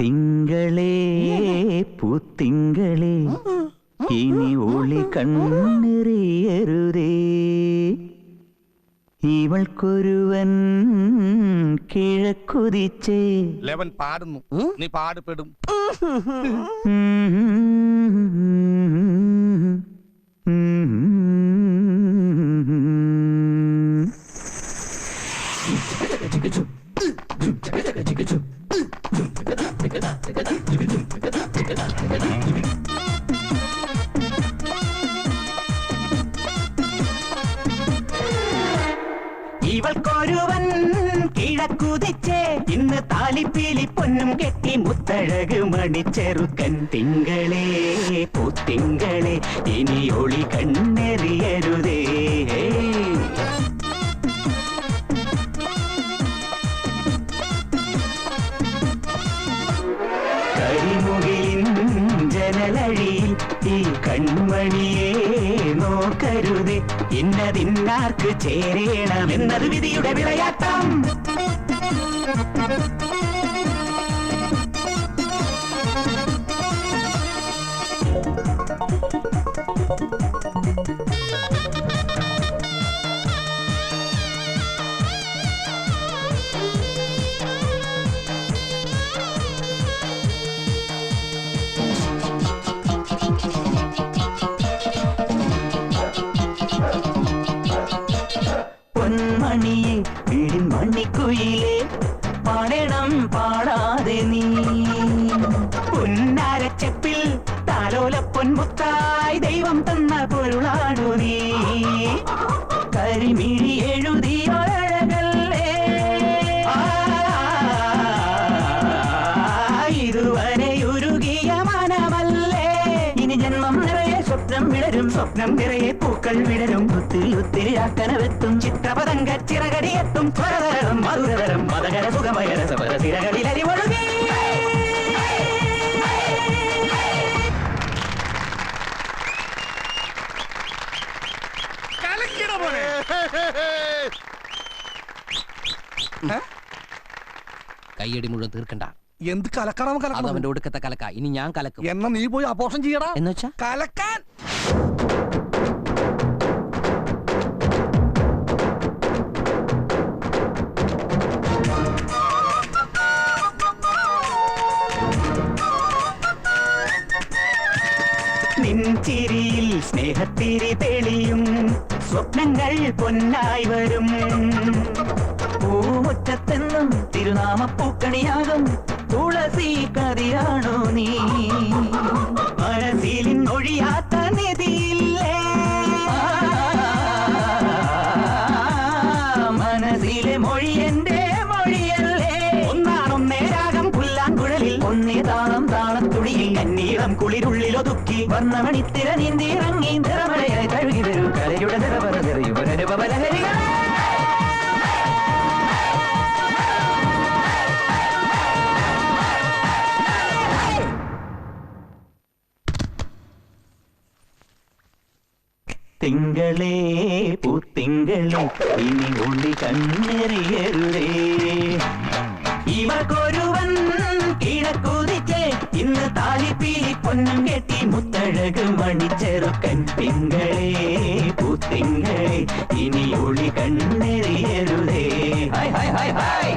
തിങ്കളേ പൂത്തിങ്കളേ ഇനി ഒളി കണ്ണെറിയരുതേ. ഇവൾക്കൊരുവൻ കിഴക്കുതിച്ചേ. ലെവൻ പാടുന്നു. നീ പാടുപെടും. കിഴക്കുതിച്ചേ ഇന്ന് താലിപ്പീലി പൊന്നും കെട്ടി മുത്തഴക് മണിച്ചെറുക്കൻ തിങ്കളേ പൂത്തിങ്കളേ ഇനി ഒളി കണ്ണെറിയരുതേ. കരിമുകിലിൻ ജനലഴിയിൽ ഈ കൺമണിയെ നോക്കരുത്. ഇന്നതിന്നാർക്ക് ചേരേണമെന്നത് വിധിയുടെ വിളയാട്ടം. പൊന്മുത്തായി ദൈവം തന്ന പൊരുളാണു നീ. കരിമിഴി എഴുതി ആ, ഇതുവരെ ഉരുകിയ മനമല്ലേ? ഇനി ജന്മം നിറയെ സ്വപ്നം വിടരും സ്വപ്നം നിറയെ പൂക്കൾ വിടരും. ഒത്തിരി ഒത്തിരി ആക്കനവെത്തും ചിത്രപതങ്ക ചിറകടിയെത്തും സ്വരതരം മധുരതരം മതകര സുഖമയ രസപര തിരകളിലരി ഒഴുകി കൈയടി മുഴുവൻ തീർക്കണ്ട. എന്ത് കലക്കണം അത് കലക്കണം അവന്റെ ഒടുക്കത്തെ കലക്ക. ഇനി ഞാൻ കലക്കും. എന്നാ നീ പോയി അപോഷം ചെയ്യടാ. എന്ന് വെച്ചാ? കലക്കാൻ! നിൻചിരിയിൽ സ്നേഹത്തിരി തെളിയും. സ്വപ്നങ്ങൾ പൊന്നായി വരും. പൂമുറ്റത്തെന്നും തിരുനാമ പൂക്കണിയാകും തുളസി കറിയാണോ നീ? മനസ്സിലിൻ ഒഴിയാത്ത നിധിയില്ലേ? മനസ്സിലെ മൊഴി എന്റെ മൊഴിയല്ലേ? ഒന്നാണൊന്നേ രാഗം പുല്ലാങ്കുഴലിൽ ഒന്നേ താളം താളത്തുടിയിൽ കന്നീളം കുളിരുള്ളിലൊതുക്കി വർണമണിത്തിര നീന്തിയിറങ്ങി നിറമഴയായി കഴുകി വരും. കലയുടെ നിറവറ നിറയുവരനുപവലഹരികൾ തിങ്കളേ പുത്തിങ്കളെ ഇനി ഉള്ളി കണ്ണെറിയരുതേ. ഇവർക്കൊരുവൻ കിഴക്കുതിച്ചേ ഇന്ന് താലിപ്പീലി പൊന്നും കെട്ടി മുത്തഴക് മണിച്ചെറുക്കൻ തിങ്കളേ പുത്തിങ്കളെ ഇനി ഉള്ളി കണ്ണെറിയരുതേ. Hi hi hi hi